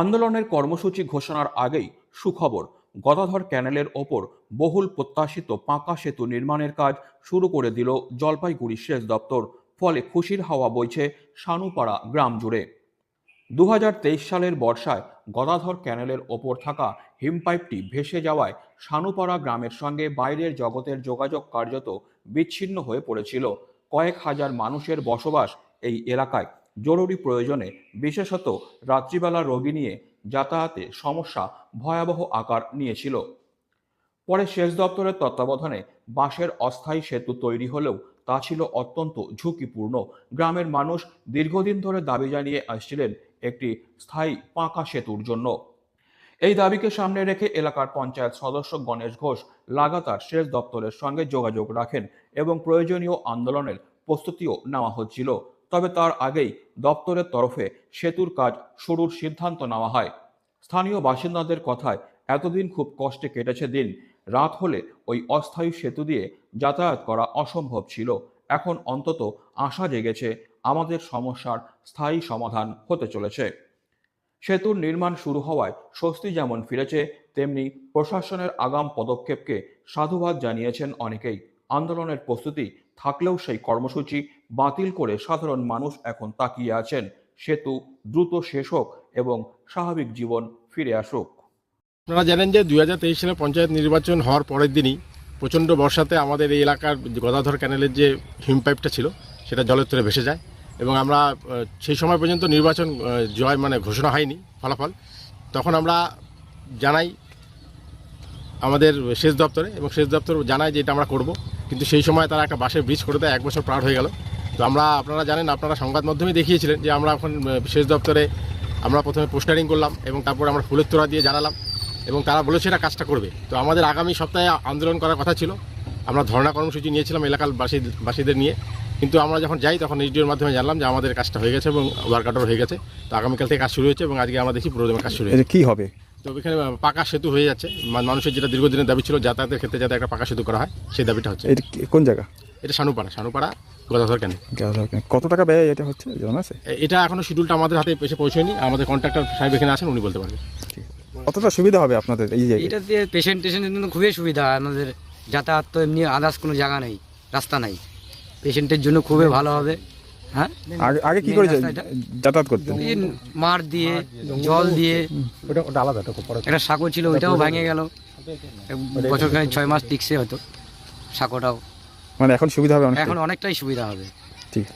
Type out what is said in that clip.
আন্দোলনের কর্মসূচি ঘোষণার আগেই সুখবর, গদাধর ক্যানেলের ওপর বহুল প্রত্যাশিত পাকা সেতু নির্মাণের কাজ শুরু করে দিল জলপাইগুড়ি সেচ দপ্তর, ফলে খুশির হাওয়া বইছে সানুপাড়া গ্রাম জুড়ে। দু হাজার তেইশ সালের বর্ষায় গদাধর ক্যানেলের ওপর থাকা হিমপাইপটি ভেসে যাওয়ায় সানুপাড়া গ্রামের সঙ্গে বাইরের জগতের যোগাযোগ কার্যত বিচ্ছিন্ন হয়ে পড়েছিল। কয়েক হাজার মানুষের বসবাস এই এলাকায়। জরুরি প্রয়োজনে, বিশেষত রাত্রিবেলা রোগী নিয়ে যাতায়াতে সমস্যা ভয়াবহ আকার নিয়েছিল। পরে সেচ দপ্তরের তত্ত্বাবধানে বাঁশের অস্থায়ী সেতু তৈরি হলেও তা ছিল অত্যন্ত ঝুঁকিপূর্ণ। গ্রামের মানুষ দীর্ঘদিন ধরে দাবি জানিয়ে আসছিলেন একটি স্থায়ী পাঁকা সেতুর জন্য। এই দাবিকে সামনে রেখে এলাকার পঞ্চায়েত সদস্য গণেশ ঘোষ লাগাতার সেচ দপ্তরের সঙ্গে যোগাযোগ রাখেন এবং প্রয়োজনীয় আন্দোলনের প্রস্তুতিও নেওয়া হচ্ছিল। তবে তার আগেই দপ্তরের তরফে সেতুর কাজ শুরুর সিদ্ধান্ত নেওয়া হয়। স্থানীয় বাসিন্দাদের কথায় এতদিন খুব কষ্টে কেটেছে দিন। রাত হলে ওই অস্থায়ী সেতু দিয়ে যাতায়াত করা অসম্ভব ছিল। এখন অন্তত আশা জেগেছে আমাদের সমস্যার স্থায়ী সমাধান হতে চলেছে। সেতুর নির্মাণ শুরু হওয়ায় স্বস্তি যেমন ফিরেছে, তেমনি প্রশাসনের আগাম পদক্ষেপকে সাধুবাদ জানিয়েছেন অনেকেই। আন্দোলনের প্রস্তুতি থাকলেও সেই কর্মসূচি বাতিল করে সাধারণ মানুষ এখন তাকিয়ে আছেন। সেতু দ্রুত শেষ হোক এবং স্বাভাবিক জীবন ফিরে আসুক। আপনারা জানেন যে দুই হাজার তেইশ সালে পঞ্চায়েত নির্বাচন হওয়ার পরের দিনই প্রচণ্ড বর্ষাতে আমাদের এই এলাকার গদাধর ক্যানেলের যে হিম পাইপটা ছিল, সেটা জলের তলে ভেসে যায় এবং আমরা সেই সময় পর্যন্ত নির্বাচন জয় মানে ঘোষণা হয়নি ফলাফল। তখন আমরা জানাই আমাদের সেচ দপ্তরে এবং সেচ দপ্তর জানায় যে এটা আমরা করব। কিন্তু সেই সময় তারা একটা বাসের ব্রিজ করে দেয়, এক বছর পার হয়ে গেল। তো আমরা, আপনারা জানেন, আপনারা সংবাদ মাধ্যমে দেখিয়েছিলেন যে আমরা এখন সেচ দপ্তরে আমরা প্রথমে পোস্টারিং করলাম এবং তারপর আমরা ফুলের তোড়া দিয়ে জানালাম এবং তারা বলেছে এটা কাজটা করবে। তো আমাদের আগামী সপ্তাহে আন্দোলন করার কথা ছিল। আমরা ধর্ণা কর্মসূচি নিয়েছিলাম এলাকার বাসী, বাসীদের নিয়ে। কিন্তু আমরা যখন যাই, তখন এসডিওর মাধ্যমে জানলাম যে আমাদের কাজটা হয়ে গেছে এবং ওয়ার্ক হয়ে গেছে। তো আগামীকাল থেকে কাজ শুরু হয়েছে এবং আজকে আমরা দেখি পুরো কাজ শুরু হয়েছে। কী হবে? তো এখানে পাকা সেতু হয়ে যাচ্ছে। মানুষের যেটা দীর্ঘদিনের দাবি ছিল যাতায়াতের ক্ষেত্রে যাতে একটা পাকা সেতু করা হয় সেই দাবিটা হচ্ছে। এটা কোন জায়গা? এটা সানুপাড়া। সানুপাড়া গদাধর কেন কত টাকা ব্যয় এটা হচ্ছে? জানা আছে? এটা এখনও শিডিউলটা আমাদের হাতে এসে পৌঁছয়নি। আমাদের কন্ট্রাক্টর সাহেব এখানে আছেন উনি বলতে পারবেন। কতটা সুবিধা হবে আপনাদের এই যে এটাতে পেশেন্ট টেশেন্টের জন্য খুবই সুবিধা। আমাদের যাতায়াত তো এমনি আদার্স কোনো জায়গা নেই রাস্তা নাই। পেশেন্টের জন্য খুবই ভালো হবে। হ্যাঁ? আগে আগে কি করে এটা? যাতায়াত করতেন মার দিয়ে জল দিয়ে। ওটা ওটা আলাদা একটা সাঁকো ছিল ওইটাও ভেঙে গেল। বছর খানিক ছয় মাস টিকছে হয়তো সাঁকোটাও। মানে এখন সুবিধা হবে অনেক এখন অনেকটাই সুবিধা হবে। ঠিক।